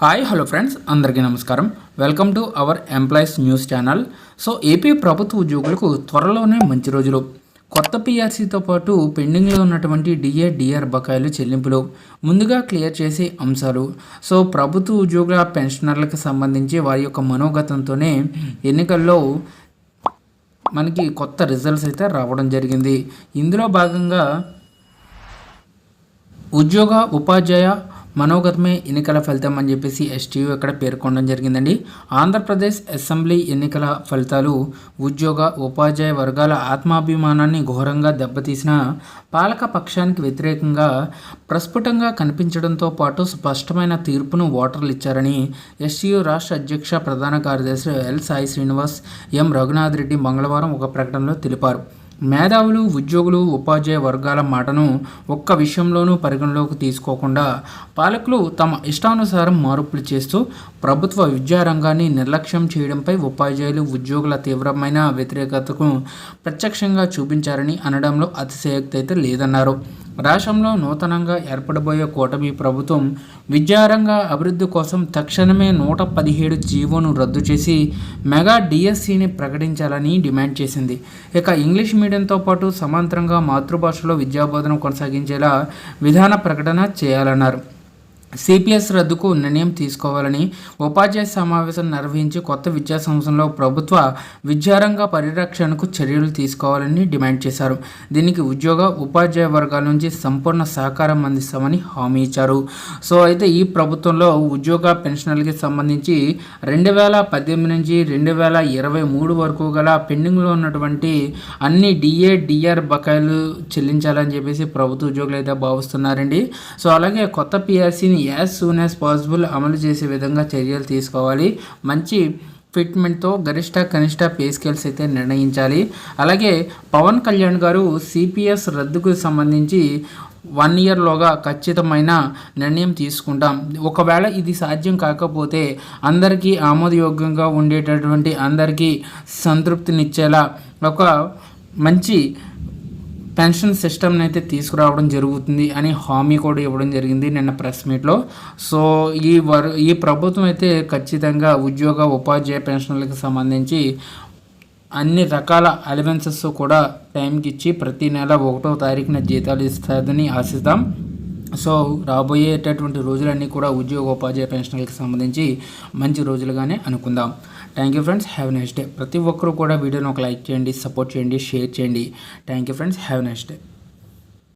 Hi hello friends. అందరికీ నమస్కారం. Welcome to our employees news channel. So AP ప్రభుత్వ ఉద్యోగులకు త్వరలోనే మంచి రోజులు. కొత్త పీఆర్సీతో పాటు పెండింగ్లో ఉన్నటువంటి డిఏ డిఆర్ బకాయిలు చెల్లింపులు ముందుగా క్లియర్ చేసే అంశాలు. సో ప్రభుత్వ ఉద్యోగుల పెన్షనర్లకు సంబంధించి వారి యొక్క మనోగతంతోనే ఎన్నికల్లో మనకి కొత్త రిజల్ట్స్ అయితే రావడం జరిగింది. ఇందులో భాగంగా ఉద్యోగ ఉపాధ్యాయ మనోగతమే ఎన్నికల ఫలితం అని చెప్పేసి ఎస్టీయూ ఇక్కడ పేర్కొనడం జరిగిందండి. ఆంధ్రప్రదేశ్ అసెంబ్లీ ఎన్నికల ఫలితాలు ఉద్యోగ ఉపాధ్యాయ వర్గాల ఆత్మాభిమానాన్ని ఘోరంగా దెబ్బతీసిన పాలక పక్షానికి వ్యతిరేకంగా ప్రస్ఫుటంగా కనిపించడంతో పాటు స్పష్టమైన తీర్పును ఓటర్లు ఇచ్చారని ఎస్టీయూ రాష్ట్ర అధ్యక్ష ప్రధాన కార్యదర్శి ఎల్ సాయి శ్రీనివాస్ ఎం రఘునాథ్ రెడ్డి మంగళవారం ఒక ప్రకటనలో తెలిపారు. మేధావులు ఉద్యోగులు ఉపాధ్యాయ వర్గాల మాటను ఒక్క విషయంలోనూ పరిగణలోకి తీసుకోకుండా పాలకులు తమ ఇష్టానుసారం మార్పులు చేస్తూ ప్రభుత్వ విద్యారంగాన్ని నిర్లక్ష్యం చేయడంపై ఉపాధ్యాయులు ఉద్యోగుల తీవ్రమైన వ్యతిరేకతకు ప్రత్యక్షంగా చూపించారని అనడంలో అతిశయోక్తి అయితే లేదన్నారు. రాష్ట్రంలో నూతనంగా ఏర్పడబోయే కూటమి ప్రభుత్వం విద్యారంగ అభివృద్ధి కోసం తక్షణమే నూట పదిహేడు జీవోను రద్దు చేసి మెగా డిఎస్సిని ప్రకటించాలని డిమాండ్ చేసింది. ఇక ఇంగ్లీష్ మీడియంతో పాటు సమాంతరంగా మాతృభాషలో విద్యాబోధన కొనసాగించేలా విధాన ప్రకటన చేయాలన్నారు. సిపిఎస్ రద్దుకు నిర్ణయం తీసుకోవాలని ఉపాధ్యాయ సమావేశం నిర్వహించి కొత్త విద్యా సంవత్సరంలో ప్రభుత్వ విద్యారంగ పరిరక్షణకు చర్యలు తీసుకోవాలని డిమాండ్ చేశారు. దీనికి ఉద్యోగ ఉపాధ్యాయ వర్గాల నుంచి సంపూర్ణ సహకారం అందిస్తామని హామీ ఇచ్చారు. సో అయితే ఈ ప్రభుత్వంలో ఉద్యోగ పెన్షన్లకి సంబంధించి రెండు వేల పద్దెనిమిది నుంచి రెండు వేల ఇరవై మూడు వరకు గల పెండింగ్లో ఉన్నటువంటి అన్ని డిఏ డిఆర్ బకాయిలు చెల్లించాలని చెప్పేసి ప్రభుత్వ ఉద్యోగులు అయితే భావిస్తున్నారండి. సో అలాగే కొత్త పిఆర్సీని యాజ్ సూన్ యాజ్ పాసిబుల్ అమలు చేసే విధంగా చర్యలు తీసుకోవాలి. మంచి ఫిట్మెంట్తో గరిష్ట కనిష్ట పే స్కేల్స్ అయితే నిర్ణయించాలి. అలాగే పవన్ కళ్యాణ్ గారు సిపిఎస్ రద్దుకు సంబంధించి వన్ ఇయర్లోగా ఖచ్చితమైన నిర్ణయం తీసుకుంటాం. ఒకవేళ ఇది సాధ్యం కాకపోతే అందరికీ ఆమోదయోగ్యంగా ఉండేటటువంటి అందరికీ సంతృప్తినిచ్చేలా ఒక మంచి పెన్షన్ సిస్టమ్ని అయితే తీసుకురావడం జరుగుతుంది అని హామీ కూడా ఇవ్వడం జరిగింది నిన్న ప్రెస్ మీట్లో. సో ఈ వర్ ఈ ప్రభుత్వం అయితే ఖచ్చితంగా ఉద్యోగ ఉపాధ్యాయ పెన్షన్లకు సంబంధించి అన్ని రకాల అలవెన్సెస్ కూడా టైంకి ఇచ్చి ప్రతి నెల ఒకటో తారీఖున జీతాలు ఇస్తుందని ఆశిస్తాం సో రాబోయేటటువంటి రోజులన్నీ కూడా ఉద్యోగోపాధ్యాయ పెన్షన్లకు సంబంధించి మంచి రోజులుగానే అనుకుందాం. Thank you friends have next day ప్రతి ఒక్కరూ కూడా వీడియోని ఒక లైక్ చేయండి సపోర్ట్ చేయండి షేర్ చేయండి. Thank you friends have next day